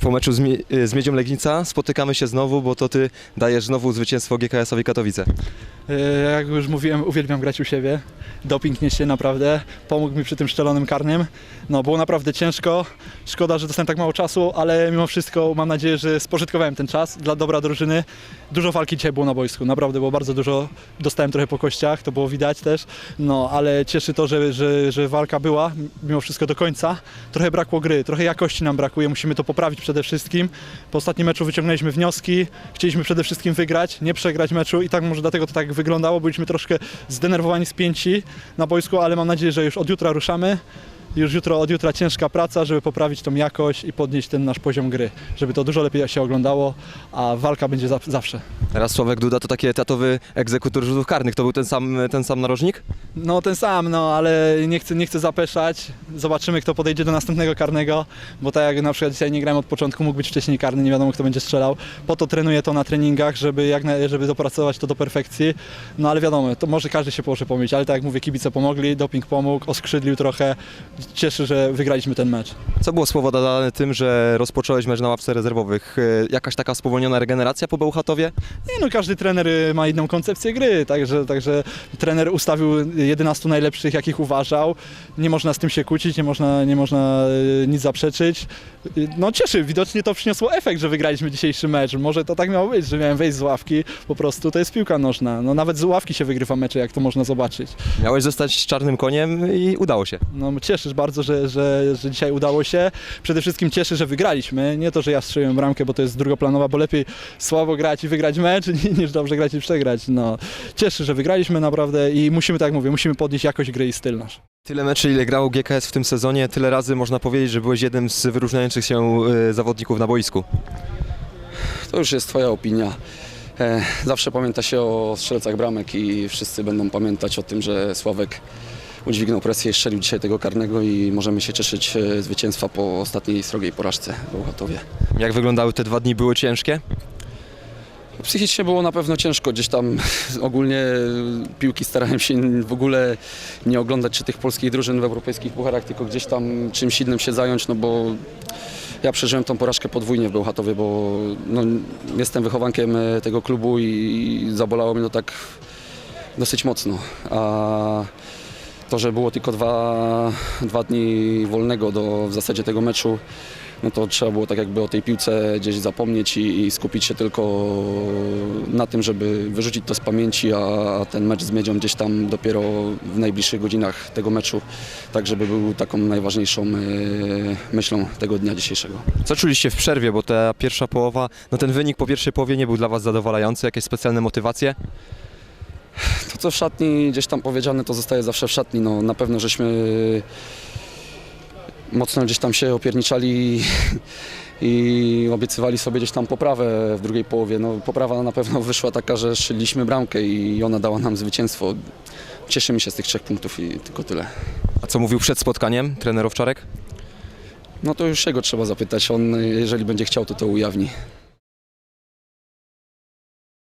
Po meczu z, z Miedzią Legnica spotykamy się znowu, bo to ty dajesz znowu zwycięstwo GKS-owi Katowice. E, Jak już mówiłem, uwielbiam grać u siebie. Doping niesie naprawdę. Pomógł mi przy tym szczelonym karnym. No, było naprawdę ciężko. Szkoda, że dostałem tak mało czasu, ale mimo wszystko mam nadzieję, że spożytkowałem ten czas dla dobra drużyny. Dużo walki dzisiaj było na boisku. Naprawdę było bardzo dużo. Dostałem trochę po kościach, to było widać też. No, ale cieszy to, że, że, że walka była mimo wszystko do końca. Trochę brakło gry, trochę jakości nam brakuje. Musimy to poprawić przede wszystkim. Po ostatnim meczu wyciągnęliśmy wnioski. Chcieliśmy przede wszystkim wygrać, nie przegrać meczu i tak może dlatego to tak wyglądało. Byliśmy troszkę zdenerwowani, spięci na boisku, ale mam nadzieję, że już od jutra ruszamy. Już jutro, od jutra ciężka praca, żeby poprawić tą jakość i podnieść ten nasz poziom gry, żeby to dużo lepiej się oglądało, a walka będzie za, zawsze. Teraz Sławek Duda to taki etatowy egzekutor rzutów karnych. To był ten sam, ten sam narożnik? No ten sam, no ale nie chcę, nie chcę zapeszać. Zobaczymy, kto podejdzie do następnego karnego, bo tak jak na przykład dzisiaj nie grałem od początku, mógł być wcześniej karny, nie wiadomo kto będzie strzelał. Po to trenuję to na treningach, żeby, jak na, żeby dopracować to do perfekcji. No ale wiadomo, to może każdy się może pomylić, ale tak jak mówię, kibice pomogli, doping pomógł, oskrzydlił trochę. Cieszę, że wygraliśmy ten mecz. Co było spowodowane tym, że rozpocząłeś mecz na ławce rezerwowych? E, Jakaś taka spowolniona regeneracja po Bełchatowie? Nie no, każdy trener y, ma inną koncepcję gry, także, także trener ustawił 11 najlepszych, jakich uważał. Nie można z tym się kłócić, nie można, nie można y, nic zaprzeczyć. Y, No cieszy, widocznie to przyniosło efekt, że wygraliśmy dzisiejszy mecz. Może to tak miało być, że miałem wejść z ławki, po prostu to jest piłka nożna. No nawet z ławki się wygrywa mecze, jak to można zobaczyć. Miałeś zostać czarnym koniem i udało się. No cieszę bardzo, że, że, że dzisiaj udało się. Przede wszystkim cieszę, że wygraliśmy. Nie to, że ja strzeliłem bramkę, bo to jest drugoplanowa, bo lepiej słabo grać i wygrać mecz, niż dobrze grać i przegrać. No, cieszę, że wygraliśmy naprawdę i musimy, tak jak mówię, musimy podnieść jakość gry i styl nasz. Tyle meczy, ile grało GKS w tym sezonie, tyle razy można powiedzieć, że byłeś jednym z wyróżniających się e, zawodników na boisku. To już jest Twoja opinia. E, Zawsze pamięta się o strzelcach bramek i wszyscy będą pamiętać o tym, że Sławek udźwignął presję i strzelił dzisiaj tego karnego i możemy się cieszyć e, zwycięstwa po ostatniej srogiej porażce w Bełchatowie. Jak wyglądały te dwa dni? Były ciężkie? Psychicznie było na pewno ciężko, gdzieś tam ogólnie piłki starałem się w ogóle nie oglądać czy tych polskich drużyn w europejskich pucharach, tylko gdzieś tam czymś innym się zająć, no bo ja przeżyłem tą porażkę podwójnie w Bełchatowie, bo no, jestem wychowankiem e, tego klubu i zabolało mnie to tak dosyć mocno. A to, że było tylko dwa, dwa dni wolnego do w zasadzie tego meczu, no to trzeba było tak jakby o tej piłce gdzieś zapomnieć i, i skupić się tylko na tym, żeby wyrzucić to z pamięci, a, ten mecz z Miedzią gdzieś tam dopiero w najbliższych godzinach tego meczu, tak żeby był taką najważniejszą e, myślą tego dnia dzisiejszego. Co czuliście w przerwie, bo ta pierwsza połowa, no ten wynik po pierwszej połowie nie był dla Was zadowalający, jakieś specjalne motywacje? To co w szatni gdzieś tam powiedziane, to zostaje zawsze w szatni. No, na pewno żeśmy mocno gdzieś tam się opierniczali i obiecywali sobie gdzieś tam poprawę w drugiej połowie. No, poprawa na pewno wyszła taka, że strzeliśmy bramkę i ona dała nam zwycięstwo. Cieszymy się z tych trzech punktów i tylko tyle. A co mówił przed spotkaniem trener Owczarek? No to już jego trzeba zapytać. On, jeżeli będzie chciał, to to ujawni.